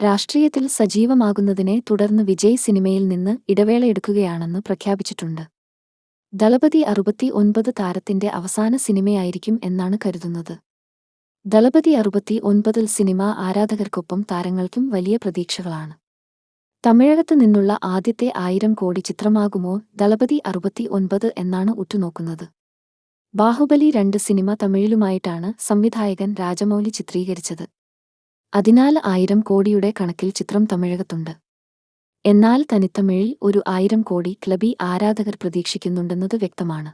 രാഷ്ട്രീയത്തിൽ സജീവമാകുന്നതിനെ തുടർന്ന് വിജയ് സിനിമയിൽ നിന്ന് ഇടവേള എടുക്കുകയാണെന്ന് പ്രഖ്യാപിച്ചിട്ടുണ്ട്. ദളപതി അറുപത്തി ഒൻപത് താരത്തിന്റെ അവസാന സിനിമയായിരിക്കും എന്നാണ് കരുതുന്നത്. ദളപതി അറുപത്തി ഒൻപതിൽ സിനിമ ആരാധകർക്കൊപ്പം താരങ്ങൾക്കും വലിയ പ്രതീക്ഷകളാണ്. തമിഴകത്ത് നിന്നുള്ള ആദ്യത്തെ ആയിരം കോടി ചിത്രമാകുമോ ദളപതി അറുപത്തി ഒൻപത് എന്നാണ് ഉറ്റുനോക്കുന്നത്. ബാഹുബലി രണ്ട് സിനിമ തമിഴിലുമായിട്ടാണ് സംവിധായകൻ രാജമൗലി ചിത്രീകരിച്ചത്. അതിനാൽ ആയിരം കോടിയുടെ കണക്കിൽ ചിത്രം തമിഴകത്തുണ്ട്. എന്നാൽ തനിത്തമിഴിൽ ഒരു ആയിരം കോടി ക്ലബി ആരാധകർ പ്രതീക്ഷിക്കുന്നുണ്ടെന്നത് വ്യക്തമാണ്.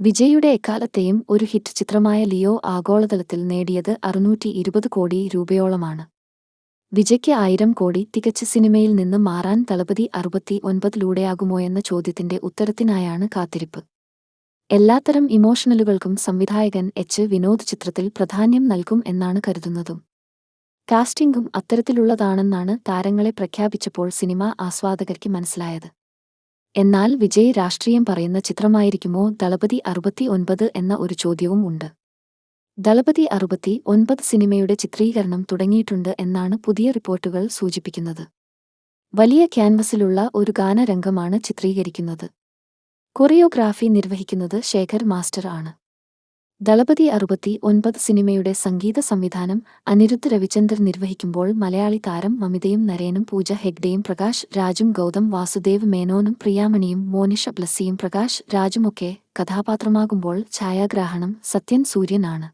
വിജയുടെ എക്കാലത്തെയും ഒരു ഹിറ്റ് ചിത്രമായ ലിയോ ആഗോളതലത്തിൽ നേടിയത് അറുന്നൂറ്റി ഇരുപത് കോടി രൂപയോളമാണ്. വിജയ്ക്ക് ആയിരം കോടി തികച്ച സിനിമയിൽ നിന്ന് മാറാൻ തളപതി അറുപത്തി ഒൻപതിലൂടെയാകുമോയെന്ന ചോദ്യത്തിന്റെ ഉത്തരത്തിനായാണ് കാത്തിരിപ്പ്. എല്ലാത്തരം ഇമോഷണലുകൾക്കും സംവിധായകൻ എച്ച് വിനോദ് ചിത്രത്തിൽ പ്രാധാന്യം നൽകും എന്നാണ് കരുതുന്നതും. കാസ്റ്റിംഗും അത്തരത്തിലുള്ളതാണെന്നാണ് താരങ്ങളെ പ്രഖ്യാപിച്ചപ്പോൾ സിനിമ ആസ്വാദകർക്ക് മനസ്സിലായത്. എന്നാൽ വിജയ് രാഷ്ട്രീയം പറയുന്ന ചിത്രമായിരിക്കുമോ ദളപതി അറുപത്തി ഒൻപത് എന്ന ഒരു ചോദ്യവും ഉണ്ട്. ദളപതി അറുപത്തി ഒൻപത് സിനിമയുടെ ചിത്രീകരണം തുടങ്ങിയിട്ടുണ്ട് എന്നാണ് പുതിയ റിപ്പോർട്ടുകൾ സൂചിപ്പിക്കുന്നത്. വലിയ ക്യാൻവസിലുള്ള ഒരു ഗാനരംഗമാണ് ചിത്രീകരിക്കുന്നത്. കൊറിയോഗ്രാഫി നിർവഹിക്കുന്നത് ശേഖർ മാസ്റ്റർ ആണ്. ദളപതി അറുപത്തി ഒൻപത് സിനിമയുടെ സംഗീത സംവിധാനം അനിരുദ്ധ് രവിചന്ദർ നിർവഹിക്കുമ്പോൾ മലയാളി താരം മമിതയും നരേനും പൂജ ഹെഗ്ഡെയും പ്രകാശ് രാജും ഗൗതം വാസുദേവ് മേനോനും പ്രിയാമണിയും മോനിഷ ബ്ലസ്സിയും പ്രകാശ് രാജുമൊക്കെ കഥാപാത്രമാകുമ്പോൾ ഛായാഗ്രാഹണം സത്യൻ സൂര്യനാണ്.